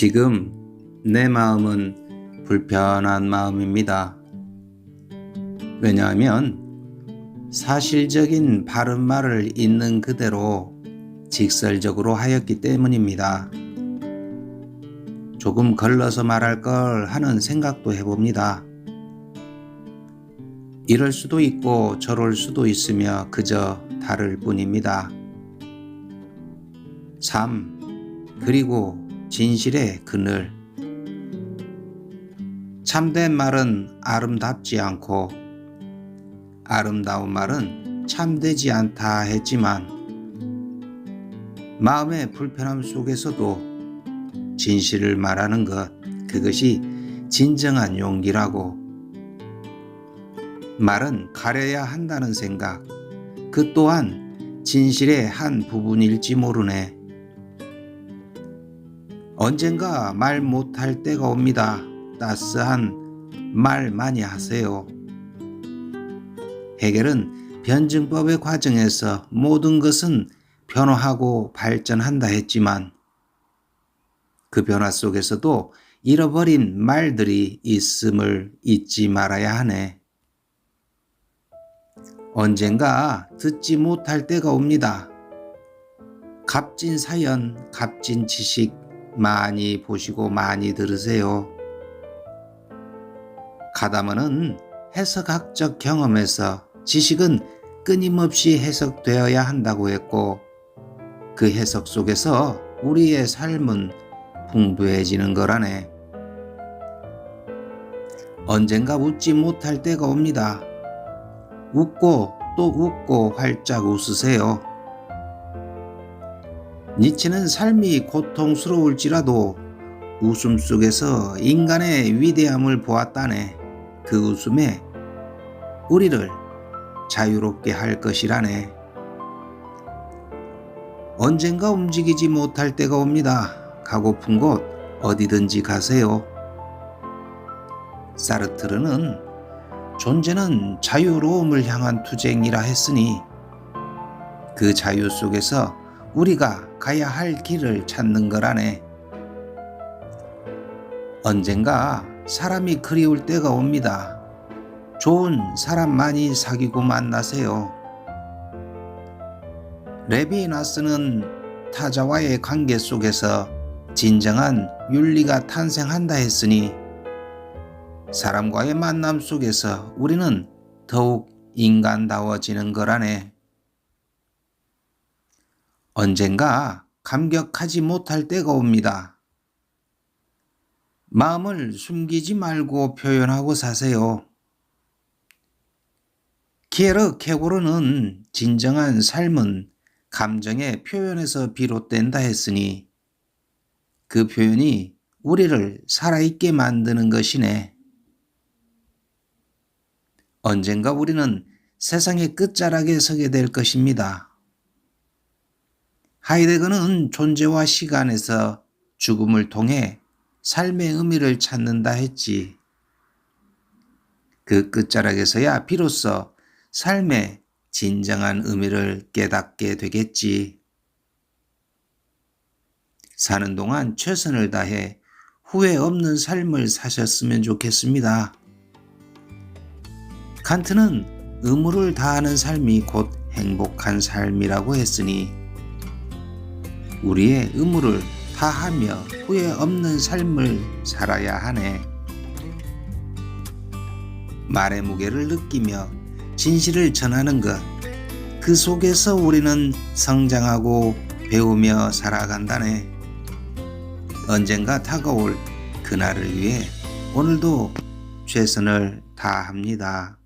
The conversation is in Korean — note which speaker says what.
Speaker 1: 지금 내 마음은 불편한 마음입니다. 왜냐하면 사실적인 바른 말을 있는 그대로 직설적으로 하였기 때문입니다. 조금 걸러서 말할 걸 하는 생각도 해봅니다. 이럴 수도 있고 저럴 수도 있으며 그저 다를 뿐입니다. 삶, 그리고 진실의 그늘. 참된 말은 아름답지 않고 아름다운 말은 참되지 않다 했지만 마음의 불편함 속에서도 진실을 말하는 것, 그것이 진정한 용기라고. 말은 가려야 한다는 생각, 그 또한 진실의 한 부분일지 모르네. 언젠가 말 못할 때가 옵니다. 따스한 말 많이 하세요. 해결은 변증법의 과정에서 모든 것은 변화하고 발전한다 했지만 그 변화 속에서도 잃어버린 말들이 있음을 잊지 말아야 하네. 언젠가 듣지 못할 때가 옵니다. 값진 사연, 값진 지식 많이 보시고 많이 들으세요. 가다머는 해석학적 경험에서 지식은 끊임없이 해석되어야 한다고 했고 그 해석 속에서 우리의 삶은 풍부해지는 거라네. 언젠가 웃지 못할 때가 옵니다. 웃고 또 웃고 활짝 웃으세요. 니치는 삶이 고통스러울지라도 웃음 속에서 인간의 위대함을 보았다네. 그 웃음에 우리를 자유롭게 할 것이라네. 언젠가 움직이지 못할 때가 옵니다. 가고픈 곳 어디든지 가세요. 사르트르는 존재는 자유로움을 향한 투쟁이라 했으니 그 자유 속에서 우리가 가야 할 길을 찾는 거라네. 언젠가 사람이 그리울 때가 옵니다. 좋은 사람 많이 사귀고 만나세요. 레비나스는 타자와의 관계 속에서 진정한 윤리가 탄생한다 했으니 사람과의 만남 속에서 우리는 더욱 인간다워지는 거라네. 언젠가 감격하지 못할 때가 옵니다. 마음을 숨기지 말고 표현하고 사세요. 키에르 케고르는 진정한 삶은 감정의 표현에서 비롯된다 했으니 그 표현이 우리를 살아있게 만드는 것이네. 언젠가 우리는 세상의 끝자락에 서게 될 것입니다. 하이데거는 존재와 시간에서 죽음을 통해 삶의 의미를 찾는다 했지. 그 끝자락에서야 비로소 삶의 진정한 의미를 깨닫게 되겠지. 사는 동안 최선을 다해 후회 없는 삶을 사셨으면 좋겠습니다. 칸트는 의무를 다하는 삶이 곧 행복한 삶이라고 했으니 우리의 의무를 다하며 후회 없는 삶을 살아야 하네. 말의 무게를 느끼며 진실을 전하는 것, 그 속에서 우리는 성장하고 배우며 살아간다네. 언젠가 다가올 그날을 위해 오늘도 최선을 다합니다.